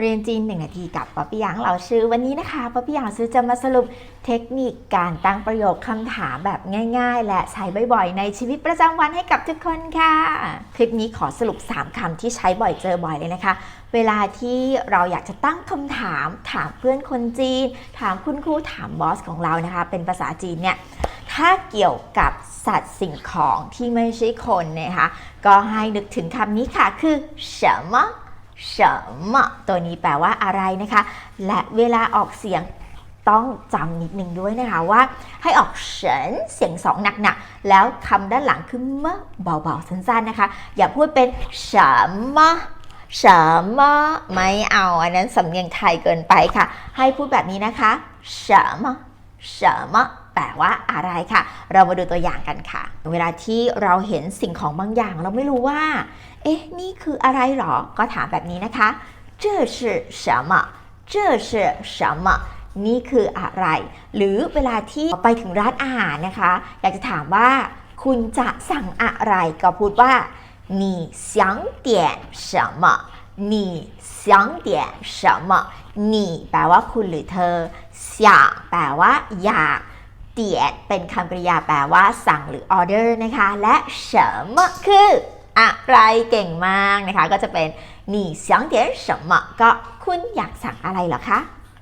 เรียนจีนหนึ่งนาทีกับป๊อปปี้ยางเราชื่อวันนี้นะคะป๊อปปี้หยางซื้อจะมาสรุปเทคนิคการตั้งประโยคคำถามแบบง่าย ๆ และใช้บ่อยๆ ในชีวิตประจำวันให้กับทุกคนค่ะ คลิปนี้ขอสรุป 3คำที่ใช้บ่อยเจอบ่อยเลยนะคะ เวลาที่เราอยากจะตั้งคำถาม ถามเพื่อนคนจีน ถามคุณครูถามบอสของเรานะคะ เป็นภาษาจีนเนี่ยถ้าเกี่ยวกับสัตว์สิ่งของที่ไม่ใช่คนนะคะก็ให้นึกถึงคำนี้ค่ะคือ什么 เฉิมตัวนี้แปลว่าอะไรนะคะ และเวลาออกเสียงต้องจำนิดนึงด้วยนะคะว่า ให้ออกเฉินเสียงสองหนักๆ แล้วคำด้านหลังคือมะเบาๆ สั้นๆนะคะ อย่าพูดเป็นเฉิมมะเฉิมมะไม่เอา อันนั้นสำเนียงไทยเกินไปค่ะ ให้พูดแบบนี้นะคะเฉิมมะเฉิมมะ แปลว่าอะไรค่ะ เรามาดูตัวอย่างกันค่ะ เวลาที่เราเห็นสิ่งของบางอย่างเราไม่รู้ว่า เอ๊ะ นี่คืออะไรหรอ ก็ถามแบบนี้นะคะ这是什么这是什么นี่คืออะไร หรือเวลาที่ไปถึงร้านอาหารนะคะ อยากจะถามว่า คุณจะสั่งอะไรก็พูดว่า你想点什么你想点什么你แปลว่าคุณหรือเธอ想แปลว่า อยาก เตียนเป็นคำกริยาแปลว่าสั่งหรือออเดอร์นะคะ และ什么คืออะไรเก่งมากนะคะ ก็จะเป็น你想点什么ก็คุณอยากสั่งอะไรเหรอคะ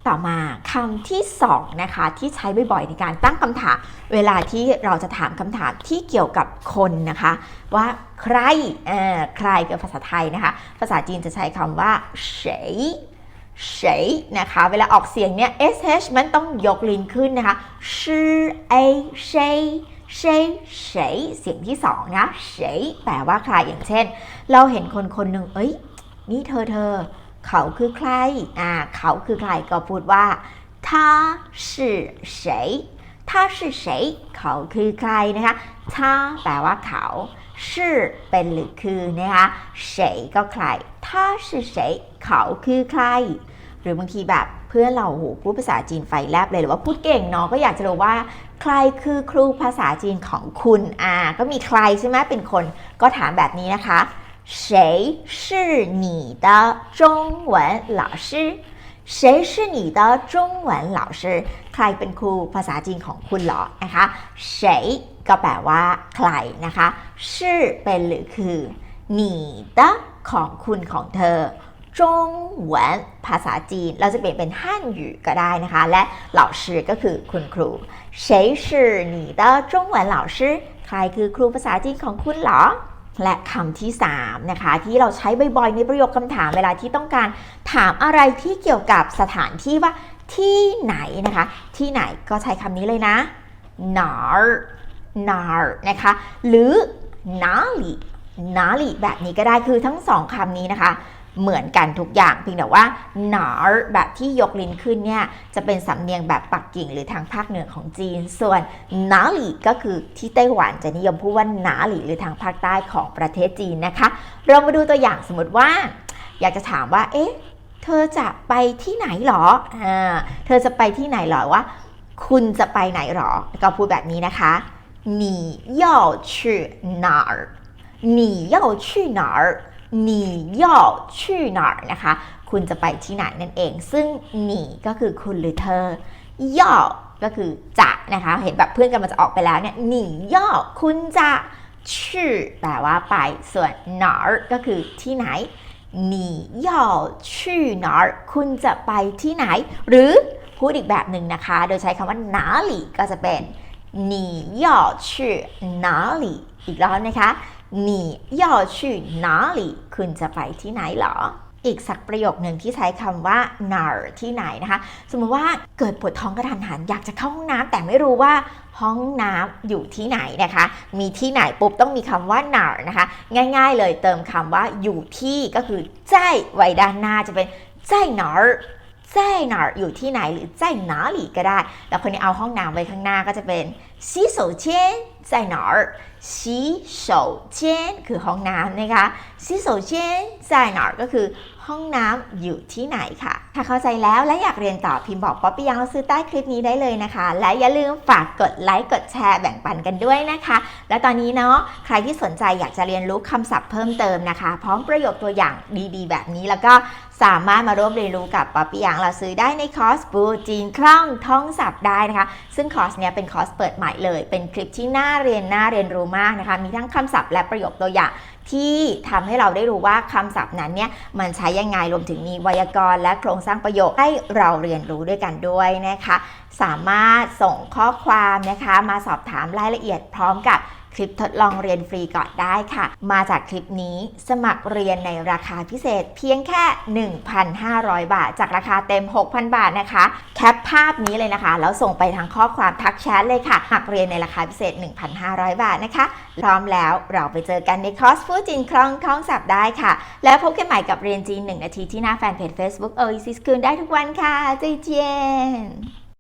ต่อมาคำที่สองนะคะ ที่ใช้บ่อยๆในการตั้งคำถาม เวลาที่เราจะถามคำถามที่เกี่ยวกับคนนะคะ ว่าใครเอ่อใครเป็นภาษาไทยนะคะ ภาษาจีนจะใช้คำว่า 谁谁นะคะ เวลาออกเสียงเนี่ย sh มันต้องยกลิ้นขึ้นนะคะชื่อ a 谁谁谁เสียงที่สองนะ谁แปลว่าใครอย่างเช่น เราเห็นคนคนหนึ่งเอ้ย นี่เธอเธอ เขาคือใคร อ่า เขาคือใครก็พูดว่า他是谁他是谁เขาคือใครนะคะ他แปลว่าเขา 是เป็นหรือคือนะคะ谁ก็ใคร他是谁เขาคือใคร หรือบางทีแบบเพื่อนเราโหพูดภาษาจีนไฟแลบเลยหรือว่าพูดเก่งเนาะก็อยากจะรู้ว่า ใครคือครูภาษาจีนของคุณอ่าก็มีใครใช่ไหมเป็นคนก็ถามแบบนี้นะคะ谁是你的中文老师 谁是你的中文老师ใครเป็นครูภาษาจีนของคุณเหรอนะคะ谁ก็แปลว่า ใครนะคะชื่อเป็นหรือคือ你的ของคุณของเธอ จงหวนภาษาจีน เราจะเปลี่ยนเป็นฮั่นหยูก็ได้นะคะ และเหล่าชื่อก็คือคุณครู谁是你的中文老师ใครคือครูภาษาจีนของคุณเหรอ และคำที่3นะคะที่เราใช้บ่อยๆในประโยคคำถามเวลาที่ต้องการถามอะไรที่เกี่ยวกับสถานที่ว่าที่ไหนนะคะ ที่ไหนก็ใช้คำนี้เลยนะ nar nar นะคะ หรือ nali nali แบบนี้ก็ได้คือทั้งสองคำนี้นะคะ เหมือนกันทุกอย่างเพียงแต่ว่าหนาแบบที่ยกลิ้นขึ้นเนี่ยจะเป็นสำเนียงแบบปักกิ่งหรือทางภาคเหนือของจีน ส่วนหนาหลีก็คือที่ไต้หวันจะนิยมพูดว่าหนาหลีหรือทางภาคใต้ของประเทศจีนนะคะ เรามาดูตัวอย่างสมมติว่า อยากจะถามว่า เอ๊ะ เธอจะไปที่ไหนหรออ่าเธอจะไปที่ไหนหรอว่า คุณจะไปไหนหรอ ก็พูดแบบนี้นะคะ你要去哪儿你要去哪儿 หนีย่อชื่อหนอนะคะ คุณจะไปที่ไหนนั่นเอง ซึ่งหนีก็คือคุณหรือเธอย่อก็คือจะนะคะ เห็นแบบเพื่อนกันมันจะออกไปแล้วเนี่ยหนีย่อคุณจะชื่อแปลว่าไปส่วนหนอก็คือที่ไหนหนีย่อชื่อหนอคุณจะไปที่ไหน หรือพูดอีกแบบหนึ่งนะคะ โดยใช้คำว่าหนาหลีก็จะเป็นหนีย่อชื่อหนาหลีอีกแล้วนะคะ หนีย่อชื่อนาลีคุณจะไปที่ไหนหรอ อีกสักประโยคหนึ่งที่ใช้คำว่า nar ที่ไหนนะคะ สมมติว่าเกิดปวดท้องกระทันหันอยากจะเข้าห้องน้ำแต่ไม่รู้ว่าห้องน้ำอยู่ที่ไหนนะคะ มีที่ไหนปุ๊บต้องมีคำว่า nar นะคะ ง่าย ๆ เลยเติมคำว่าอยู่ที่ก็คือใจไว้ด้านหน้าจะเป็นใจ nar 在哪儿อยู่ที่ไหนหรือ在哪里ก็ได้ แล้วคนนี้เอาห้องน้ำไว้ข้างหน้าก็จะเป็น洗手间在哪儿洗手间คือห้องน้ำนะคะ洗手间在哪儿ก็คือ ห้องน้ำอยู่ที่ไหนค่ะ ถ้าเข้าใจแล้วและอยากเรียนต่อพิมพ์บอกป๊อปปี้ยังเราซื้อใต้คลิปนี้ได้เลยนะคะ และอย่าลืมฝากกดไลค์กดแชร์แบ่งปันกันด้วยนะคะ และตอนนี้เนาะใครที่สนใจอยากจะเรียนรู้คำศัพท์เพิ่มเติมนะคะ พร้อมประโยคตัวอย่างดีๆ แบบนี้แล้วก็สามารถมาร่วมเรียนรู้กับป๊อปปี้ยังเราซื้อได้ในคอร์สบูจีนคล่องท่องศัพท์ได้นะคะ ซึ่งคอร์สเนี้ยเป็นคอร์สเปิดใหม่เลย เป็นคลิปที่น่าเรียนน่าเรียนรู้มากนะคะ มีทั้งคำศัพท์และประโยคตัวอย่าง ที่ทำให้เราได้รู้ว่าคำศัพท์นั้นเนี่ยมันใช้ยังไงรวมถึงมีไวยากรณ์และโครงสร้างประโยคให้เราเรียนรู้ด้วยกันด้วยนะคะ สามารถส่งข้อความนะคะ มาสอบถามรายละเอียดพร้อมกับ คลิปทดลองเรียนฟรีก่อนได้ค่ะ มาจากคลิปนี้สมัครเรียนในราคาพิเศษเพียงแค่ 1,500 บาท จากราคาเต็ม 6,000 บาทนะคะ แคปภาพนี้เลยนะคะ แล้วส่งไปทางข้อความทักแชทเลยค่ะสมัครเรียนในราคาพิเศษ 1,500 บาทนะคะ พร้อมแล้วเราไปเจอกันในคอร์สฟูจินคล่องท่องศัพท์ได้ค่ะ แล้วพบกันใหม่กับเรียนจีน1นาทีที่หน้าแฟนเพจ Facebook o a s i s คืนได้ทุกวันค่ะใจเจียน